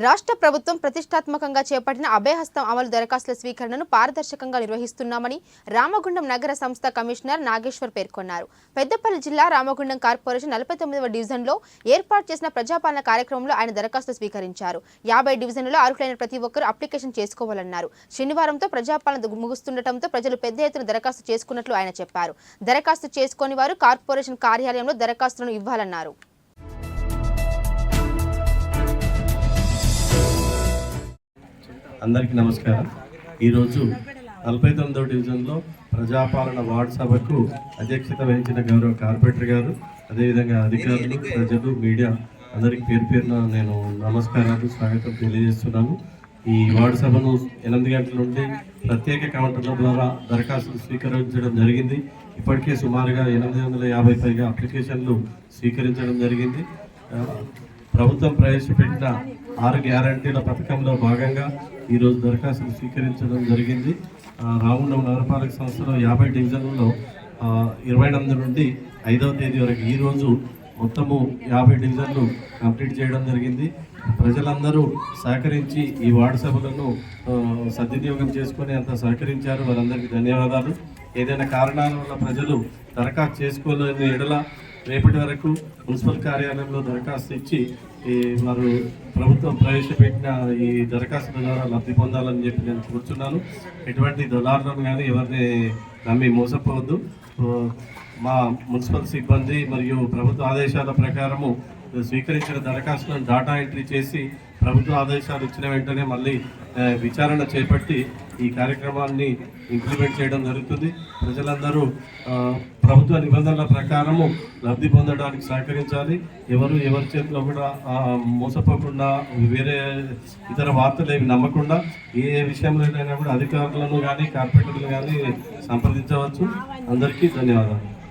రాష్ట్ర ప్రభుత్వం ప్రతిష్టాత్మకంగా చేపట్టిన అభయహస్తం అమలు దరఖాస్తుల స్వీకరణను పారదర్శకంగా నిర్వహిస్తున్నామని రామగుండం నగర సంస్థ కమిషనర్ నాగేశ్వర్ పేర్కొన్నారు. పెద్దపల్లి జిల్లా రామగుండం కార్పొరేషన్ నలభై తొమ్మిదవ డివిజన్లో ఏర్పాటు చేసిన ప్రజాపాలన కార్యక్రమంలో ఆయన దరఖాస్తు స్వీకరించారు. యాభై డివిజన్లలో అర్హులైన ప్రతి ఒక్కరూ అప్లికేషన్ చేసుకోవాలన్నారు. శనివారంతో ప్రజాపాలన ముగుస్తుండటంతో ప్రజలు పెద్ద ఎత్తున దరఖాస్తు చేసుకున్నట్లు ఆయన చెప్పారు. దరఖాస్తు చేసుకోని వారు కార్పొరేషన్ కార్యాలయంలో దరఖాస్తులను ఇవ్వాలన్నారు. అందరికీ నమస్కారం. ఈరోజు నలభై తొమ్మిదవ డివిజన్లో ప్రజాపాలన వార్డు సభకు అధ్యక్షత వహించిన గౌరవ కార్పొరేటర్ గారు అదేవిధంగా అధికారులు ప్రజలు మీడియా అందరికీ పేరు పేరున నేను నమస్కారాలు స్వాగతం తెలియజేస్తున్నాను. ఈ వార్డు సభను ఎనిమిది గంటల నుండి ప్రత్యేక కౌంటర్ల ద్వారా దరఖాస్తులు స్వీకరించడం జరిగింది. ఇప్పటికే సుమారుగా ఎనిమిది వందల యాభై పైగా అప్లికేషన్లు స్వీకరించడం జరిగింది. ప్రభుత్వం ప్రవేశపెట్టిన ఆరు గ్యారంటీల పథకంలో భాగంగా ఈరోజు దరఖాస్తులు స్వీకరించడం జరిగింది. ఆ, నగరపాలక సంస్థలో యాభై డివిజన్లలో ఇరవై ఎనిమిది నుండి ఐదవ తేదీ వరకు ఈరోజు మొత్తము యాభై డివిజన్లు కంప్లీట్ చేయడం జరిగింది. ప్రజలందరూ సహకరించి ఈ వార్డు సభలను సద్వినియోగం చేసుకొని అంత సహకరించారు. వారందరికీ ధన్యవాదాలు. ఏదైనా కారణాల వల్ల ప్రజలు దరఖాస్తు చేసుకోలేని ఎడల రేపటి వరకు మున్సిపల్ కార్యాలయంలో దరఖాస్తు ఇచ్చి ఈ వారు ప్రభుత్వం ప్రవేశపెట్టిన ఈ దరఖాస్తుల ద్వారా లబ్ధి పొందాలని చెప్పి నేను కూర్చున్నాను. ఎటువంటి దళారులను కానీ ఎవరిని నమ్మి మోసపోవద్దు. మా మున్సిపల్ సిబ్బంది మరియు ప్రభుత్వ ఆదేశాల ప్రకారము స్వీకరించిన దరఖాస్తులను డాటా ఎంట్రీ చేసి ప్రభుత్వ ఆదేశాలు ఇచ్చిన వెంటనే మళ్ళీ విచారణ చేపట్టి ఈ కార్యక్రమాన్ని ఇంప్లిమెంట్ చేయడం జరుగుతుంది. ప్రజలందరూ ప్రభుత్వ నిబంధనల ప్రకారము లబ్ధి పొందడానికి సహకరించాలి. ఎవరు ఎవరి చేతిలో కూడా మోసపోకుండా వేరే ఇతర వార్తలు ఏవి నమ్మకుండా ఏ విషయంలోనైనా కూడా అధికారులను కానీ కార్పొరేటర్లు కానీ సంప్రదించవచ్చు. అందరికీ ధన్యవాదాలు.